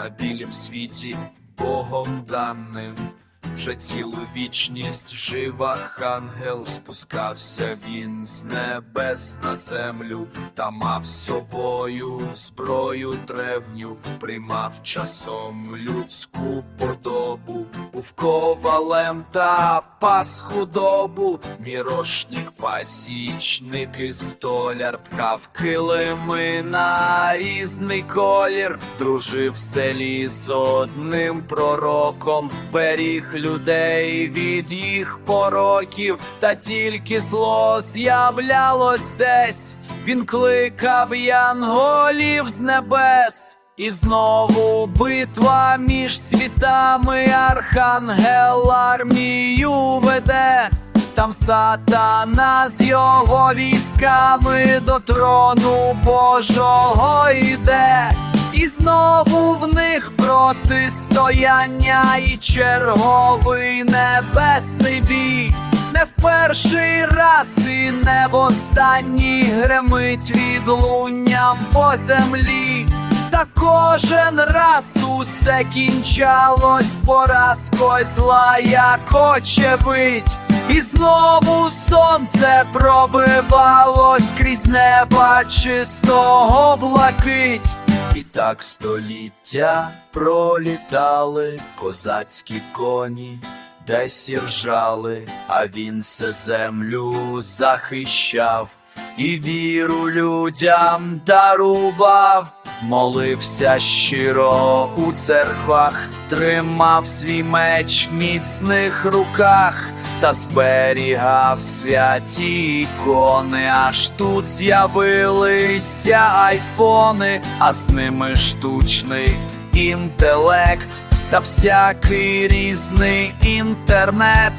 на білім світі Богом даним. Вже цілу вічність жив архангел, спускався він з небес на землю, та мав з собою зброю древню, приймав часом людську подобу, був ковалем та пас худобу, мірошник, пасічник і столяр, ткав килими на різний колір, дружив в селі з одним пророком, беріг людей від їх пороків, та тільки зло з'являлось десь, він кликав янголів з небес. І знову битва між світами, архангел армію веде, там сатана з його військами до трону Божого йде. І знову в них протистояння і черговий небесний бій. Не в перший раз і не в останній гремить відлунням по землі. Та кожен раз усе кінчалось поразкою зла, як очевидь. І знову сонце пробивалось крізь неба чистого блакить. І так століття пролітали козацькі коні, десь і ржали, а він все землю захищав, і віру людям дарував, молився щиро у церквах, тримав свій меч в міцних руках. Та зберігав святі ікони, аж тут з'явилися айфони, а з ними штучний інтелект та всякий різний інтернет.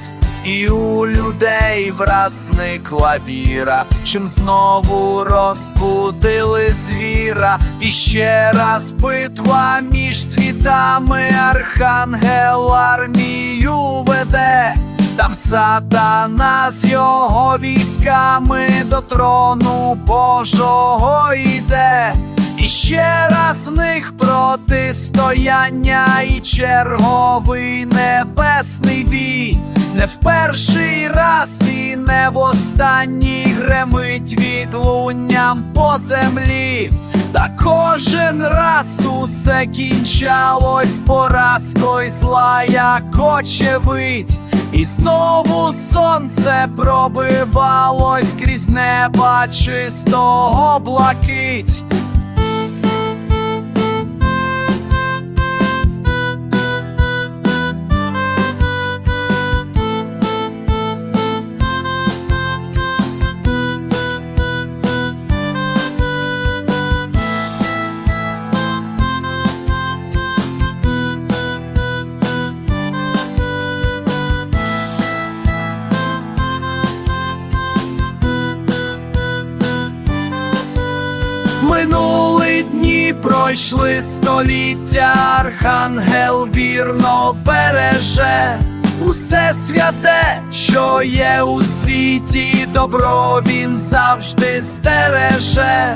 І у людей враз зникла віра, чим знову розбудили звіра, і ще раз битва між світами, архангел армію веде. Там сатана з його військами до трону Божого йде. І ще раз в них протистояння і черговий небесний бій. Не в перший раз і не в останній гремить відлунням по землі. Та кожен раз усе кінчалось поразкою зла, як очевидь. І знову сонце пробивалось крізь неба чистого блакить. Минули дні, пройшли століття, архангел вірно береже усе святе, що є у світі, добро він завжди стереже.